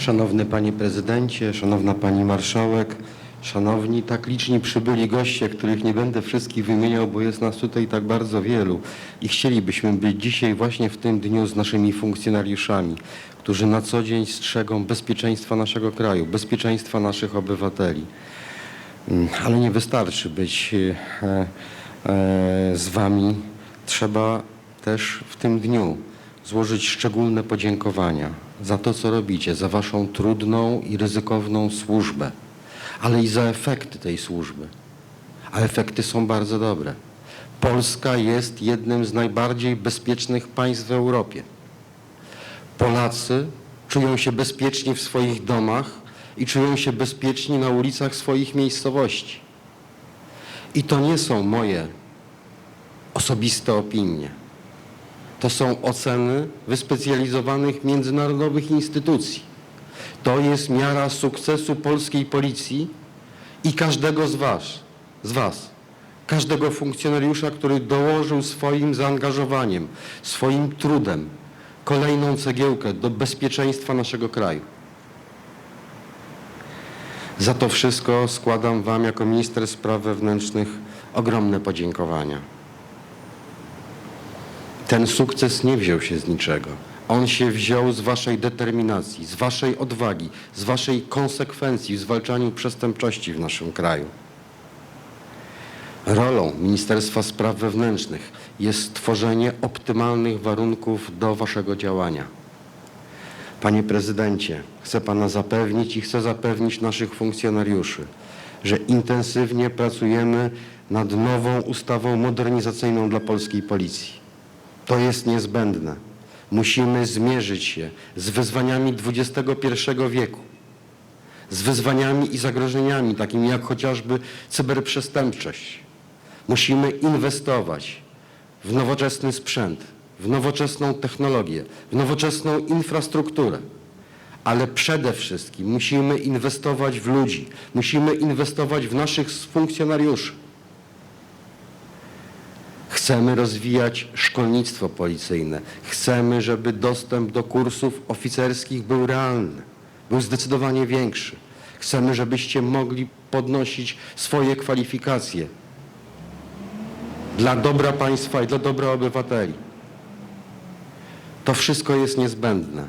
Szanowny Panie Prezydencie, Szanowna Pani Marszałek, Szanowni tak liczni przybyli goście, których nie będę wszystkich wymieniał, bo jest nas tutaj tak bardzo wielu i chcielibyśmy być dzisiaj właśnie w tym dniu z naszymi funkcjonariuszami, którzy na co dzień strzegą bezpieczeństwa naszego kraju, bezpieczeństwa naszych obywateli. Mm, Ale nie wystarczy być e, e, z Wami. Trzeba też w tym dniu złożyć szczególne podziękowania za to, co robicie, za Waszą trudną i ryzykowną służbę, ale i za efekty tej służby. A efekty są bardzo dobre. Polska jest jednym z najbardziej bezpiecznych państw w Europie. Polacy czują się bezpieczni w swoich domach i czują się bezpieczni na ulicach swoich miejscowości. I to nie są moje osobiste opinie. To są oceny wyspecjalizowanych międzynarodowych instytucji. To jest miara sukcesu polskiej policji i każdego z was, z was, każdego funkcjonariusza, który dołożył swoim zaangażowaniem, swoim trudem kolejną cegiełkę do bezpieczeństwa naszego kraju. Za to wszystko składam Wam jako minister spraw wewnętrznych ogromne podziękowania. Ten sukces nie wziął się z niczego. On się wziął z Waszej determinacji, z Waszej odwagi, z Waszej konsekwencji w zwalczaniu przestępczości w naszym kraju. Rolą Ministerstwa Spraw Wewnętrznych jest stworzenie optymalnych warunków do Waszego działania. Panie prezydencie, chcę pana zapewnić i chcę zapewnić naszych funkcjonariuszy, że intensywnie pracujemy nad nową ustawą modernizacyjną dla polskiej policji. To jest niezbędne. Musimy zmierzyć się z wyzwaniami XXI wieku, z wyzwaniami i zagrożeniami, takimi jak chociażby cyberprzestępczość. Musimy inwestować w nowoczesny sprzęt, w nowoczesną technologię, w nowoczesną infrastrukturę. Ale przede wszystkim musimy inwestować w ludzi, musimy inwestować w naszych funkcjonariuszy. Chcemy rozwijać szkolnictwo policyjne. Chcemy, żeby dostęp do kursów oficerskich był realny, był zdecydowanie większy. Chcemy, żebyście mogli podnosić swoje kwalifikacje dla dobra państwa i dla dobra obywateli. To wszystko jest niezbędne.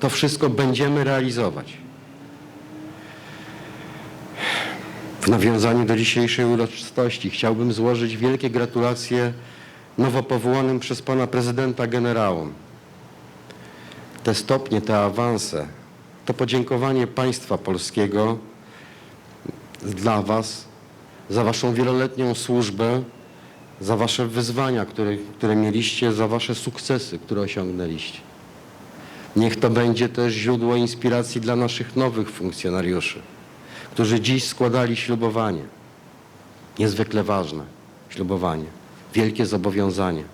To wszystko będziemy realizować. W nawiązaniu do dzisiejszej uroczystości chciałbym złożyć wielkie gratulacje nowo powołanym przez pana prezydenta generałom. Te stopnie, te awanse, to podziękowanie państwa polskiego dla was za waszą wieloletnią służbę, za wasze wyzwania, które, które mieliście, za wasze sukcesy, które osiągnęliście. Niech to będzie też źródło inspiracji dla naszych nowych funkcjonariuszy, którzy dziś składali ślubowanie. Niezwykle ważne ślubowanie, wielkie zobowiązanie,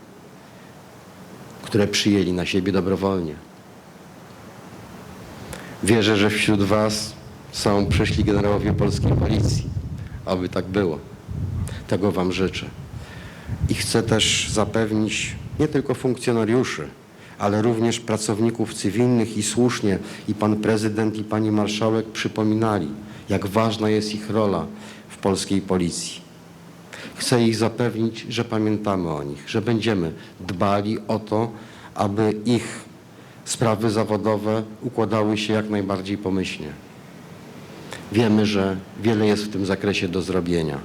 które przyjęli na siebie dobrowolnie. Wierzę, że wśród Was są przyszli generałowie polskiej policji. Aby tak było. Tego Wam życzę. I chcę też zapewnić nie tylko funkcjonariuszy, ale również pracowników cywilnych i słusznie i pan prezydent i pani marszałek przypominali, jak ważna jest ich rola w polskiej policji. Chcę ich zapewnić, że pamiętamy o nich, że będziemy dbali o to, aby ich sprawy zawodowe układały się jak najbardziej pomyślnie. Wiemy, że wiele jest w tym zakresie do zrobienia.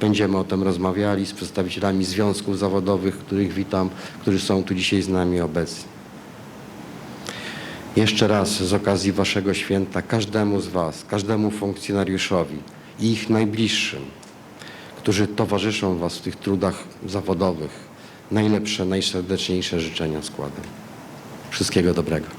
Będziemy o tym rozmawiali z przedstawicielami związków zawodowych, których witam, którzy są tu dzisiaj z nami obecni. Jeszcze raz z okazji Waszego święta każdemu z Was, każdemu funkcjonariuszowi i ich najbliższym, którzy towarzyszą Was w tych trudach zawodowych, najlepsze, najserdeczniejsze życzenia składam. Wszystkiego dobrego.